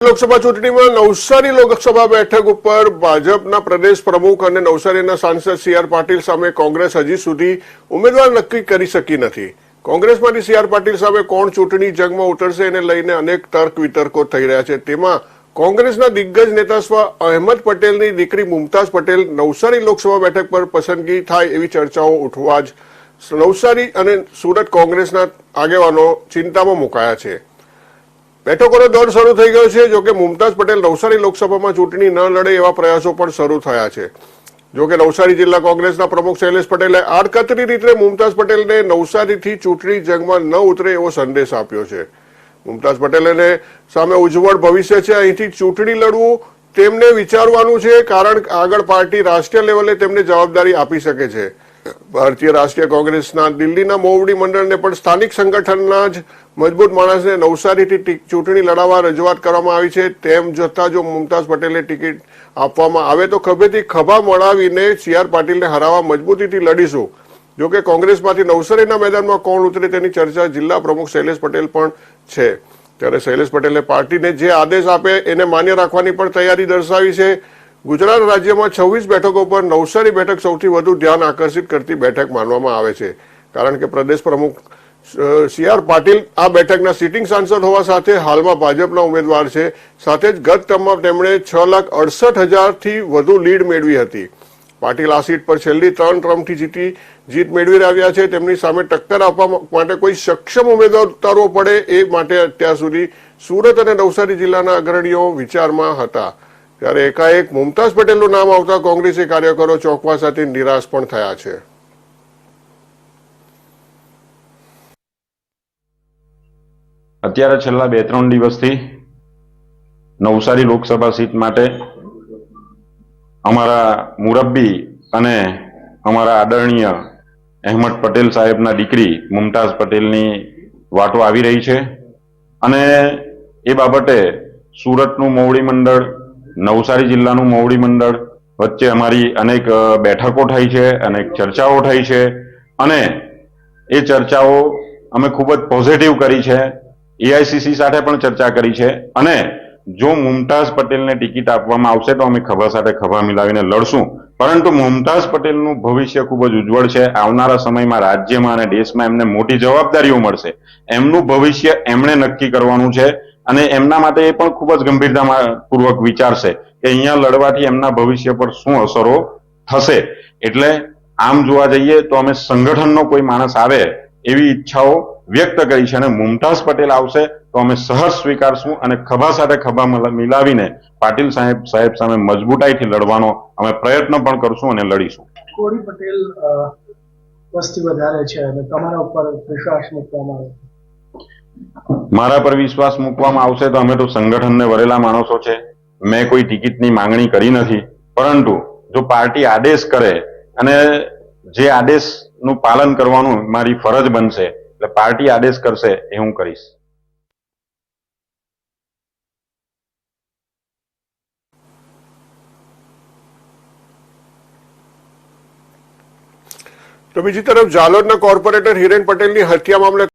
લોકસભા ચૂંટણીમાં નવસારી લોકસભા બેઠક ઉપર ભાજપના પ્રદેશ પ્રમુખ અને નવસારીના સાંસદ સી આર પાટીલ સામે કોંગ્રેસ હજી સુધી ઉમેદવાર નક્કી કરી શકી નથી. કોંગ્રેસમાંથી સી આર પાટીલ સામે કોણ ચૂંટણી જંગમાં ઉતરશે એને લઈને અનેક તર્ક વિતર્કો થઈ રહ્યા છે. તેમાં કોંગ્રેસના દિગ્ગજ નેતા સ્વ અહેમદ પટેલની દીકરી મુમતાઝ પટેલ નવસારી લોકસભા બેઠક પર પસંદગી થાય એવી ચર્ચાઓ ઉઠવા જ નવસારી અને સુરત કોંગ્રેસના આગેવાનો ચિંતામાં મુકાયા છે. બેઠકોનો દોર શરૂ થઈ ગયો છે. જોકે મુમતાઝ પટેલ નવસારી લોકસભામાં ચૂંટણી ન લડે એવા પ્રયાસો પણ શરૂ થયા છે. જોકે નવસારી જિલ્લા કોંગ્રેસના પ્રમુખ શૈલેષ પટેલે આડકતરી રીતે મુમતાઝ પટેલને નવસારીથી ચૂંટણી જંગમાં ન ઉતરે એવો સંદેશ આપ્યો છે. મુમતાઝ પટેલને સામે ઉજ્જવળ ભવિષ્ય છે. અહીંથી ચૂંટણી લડવું તેમને વિચારવાનું છે કારણ આગળ પાર્ટી રાષ્ટ્રીય લેવલે તેમને જવાબદારી આપી શકે છે. ભારતીય રાષ્ટ્રીય કોંગ્રેસના દિલ્હીના મોવડી મંડળને પણ સ્થાનિક સંગઠનના જ મજબૂત માણસને નવસારીથી ચૂંટણી લડાવવા રજૂઆત કરવામાં આવી છે. તેમ છતાં જો મુમતાઝ પટેલને ટિકિટ આપવામાં આવે તો ખભેથી ખભા મળાવીને સી આર પાટીલને હરાવવા મજબૂતીથી લડીશું. જોકે કોંગ્રેસમાંથી નવસારીના મેદાનમાં કોણ ઉતરે તેની ચર્ચા જિલ્લા પ્રમુખ શૈલેષ પટેલ પણ છે. ત્યારે શૈલેષ પટેલે પાર્ટીને જે આદેશ આપે એને માન્ય રાખવાની પણ તૈયારી દર્શાવી છે. ગુજરાત રાજ્યમાં છવ્વીસ બેઠકો પર નવસારી બેઠક સૌથી વધુ ધ્યાન આકર્ષિત કરતી બેઠક માનવામાં આવે છે. કારણ કે પ્રદેશ પ્રમુખ સી આર પાટીલ આ બેઠકના સિટિંગ સાંસદ હોવા સાથે હાલમાં ભાજપના ઉમેદવાર છે. સાથે જ ગત ટર્મમાં તેમણે છ લાખ અડસઠ હજારથી વધુ લીડ મેળવી હતી. પાટીલ આ સીટ પર છેલ્લી ત્રણ ટર્મથી જીતી, જીત મેળવી રહ્યા છે. તેમની સામે ટક્કર આપવા માટે કોઈ સક્ષમ ઉમેદવાર ઉતારવો પડે એ માટે અત્યાર સુધી સુરત અને નવસારી જિલ્લાના અગ્રણીઓ વિચારમાં હતા. ત્યારે એકાએક મુમતાઝ પટેલનું નામ આવતા કોંગ્રેસી કાર્યકરો ચોંકવા સાથે નિરાશ પણ થયા છે. અત્યારે છેલ્લા બે ત્રણ દિવસથી નવસારી લોકસભા સીટ માટે અમારા મુરબ્બી અને અમારા આદરણીય અહેમદ પટેલ સાહેબના દીકરી મુમતાઝ પટેલની વાતો આવી રહી છે. અને એ બાબતે સુરતનું મોવડી મંડળ નવસારી જિલ્લાનું મોવડી મંડળ વચ્ચે અમારી અનેક બેઠકો થઈ છે, અનેક ચર્ચાઓ થઈ છે અને એ ચર્ચાઓ અમે ખૂબ જ પોઝિટિવ કરી છે. એઆઈસીસી સાથે પણ ચર્ચા કરી છે અને જો મુમતાઝ પટેલને ટિકિટ આપવામાં આવશે તો અમે ખભા સાથે ખભા મિલાવીને લડશું. પરંતુ મુમતાઝ પટેલનું ભવિષ્ય ખૂબ જ ઉજ્જવળ છે. આવનારા સમયમાં રાજ્યમાં અને દેશમાં એમને મોટી જવાબદારીઓ મળશે. એમનું ભવિષ્ય એમણે નક્કી કરવાનું છે. અને એમના માટે એ પણ ખૂબ જ ગંભીરતા પૂર્વક વિચારશે કે અહીંયા લડવાથી એમના ભવિષ્ય પર શું અસરો થશે. એટલે આમ જોવા જઈએ તો અમે સંગઠનનો કોઈ માણસ આવે એવી ઈચ્છાઓ વ્યક્ત કરી છે અને મુમતાઝ પટેલ આવશે તો અમે સહજ સ્વીકારશું અને ખભા સાથે ખભા મિલાવીને પાટીલ સાહેબ સાહેબ સામે મજબૂતાઈથી લડવાનો અમે પ્રયત્ન પણ કરશું અને લડીશું. કોળી પટેલ વસ્તી વધારે છે અને તમારા ઉપર વિશ્વાસ મૂકવામાં આવે મારા પર વિશ્વાસ મૂકવામાં આવશે તો અમે તો સંગઠનને વરેલા માણસો છે. મેં કોઈ ટિકિટની માંગણી કરી નથી. પરંતુ જો પાર્ટી આદેશ કરે અને જે આદેશનું પાલન કરવાનું મારી ફરજ બનશે, એટલે પાર્ટી આદેશ કરશે એ હું કરીશ. તો બીજી તરફ જાલોદના કોર્પોરેટર હિરેન પટેલની હત્યા મામલે